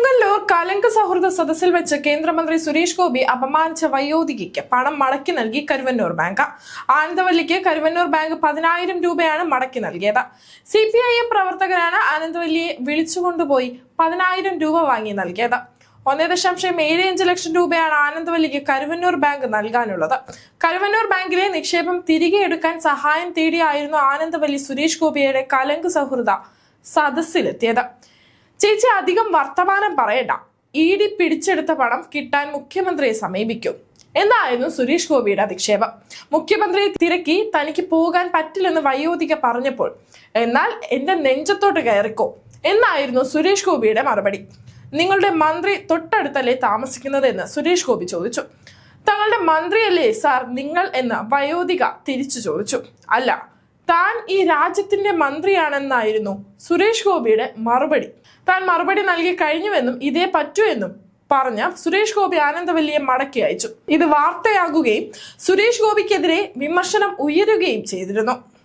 കൊടുങ്ങല്ലൂർ കലങ്ക് സൗഹൃദ സദസ്സിൽ വെച്ച് കേന്ദ്രമന്ത്രി സുരേഷ് ഗോപി അപമാനിച്ച വയോധികയ്ക്ക് പണം മടക്കി നൽകി കരുവന്നൂർ ബാങ്ക്. ആനന്ദവല്ലിക്ക് കരുവന്നൂർ ബാങ്ക് പതിനായിരം രൂപയാണ് മടക്കി നൽകിയത്. സി പി ഐ എം പ്രവർത്തകരാണ് ആനന്ദവല്ലിയെ വിളിച്ചുകൊണ്ടുപോയി പതിനായിരം രൂപ വാങ്ങി നൽകിയത്. ഒന്നേ ദശാംശം ഏഴ് അഞ്ച് ലക്ഷം രൂപയാണ് ആനന്ദവല്ലിക്ക് കരുവന്നൂർ ബാങ്ക് നൽകാനുള്ളത്. കരുവന്നൂർ ബാങ്കിലെ നിക്ഷേപം തിരികെ എടുക്കാൻ സഹായം തേടിയായിരുന്നു ആനന്ദവല്ലി സുരേഷ് ഗോപിയുടെ കലങ്ക് സൗഹൃദ സദസ്സിലെത്തിയത്. ചേച്ചി അധികം വർത്തമാനം പറയണ്ട. ഇ ഡി പിടിച്ചെടുത്ത പണം കിട്ടാൻ മുഖ്യമന്ത്രിയെ സമീപിക്കും. എന്നായിരുന്നു സുരേഷ് ഗോപിയുടെ അധിക്ഷേപം. മുഖ്യമന്ത്രിയെ തിരക്കി തനിക്ക് പോകാൻ പറ്റില്ലെന്ന് വയോധിക പറഞ്ഞപ്പോൾ എന്നാൽ എന്റെ നെഞ്ചത്തോട്ട് കയറിക്കോ എന്നായിരുന്നു സുരേഷ് ഗോപിയുടെ മറുപടി. നിങ്ങളുടെ മന്ത്രി തൊട്ടടുത്തല്ലേ താമസിക്കുന്നത് എന്ന് സുരേഷ് ഗോപി ചോദിച്ചു. തങ്ങളുടെ മന്ത്രിയല്ലേ സാർ നിങ്ങൾ എന്ന് വയോധിക തിരിച്ചു ചോദിച്ചു. അല്ല താൻ ഈ രാജ്യത്തിന്റെ മന്ത്രിയാണെന്നായിരുന്നു സുരേഷ് ഗോപിയുടെ മറുപടി. താൻ മറുപടി നൽകി കഴിഞ്ഞുവെന്നും ഇതേ പറ്റൂ എന്നും പറഞ്ഞ സുരേഷ് ഗോപി ആനന്ദവല്ലിയെ മടക്കി അയച്ചു. ഇത് വാർത്തയാകുകയും സുരേഷ് ഗോപിക്കെതിരെ വിമർശനം ഉയരുകയും ചെയ്തിരുന്നു.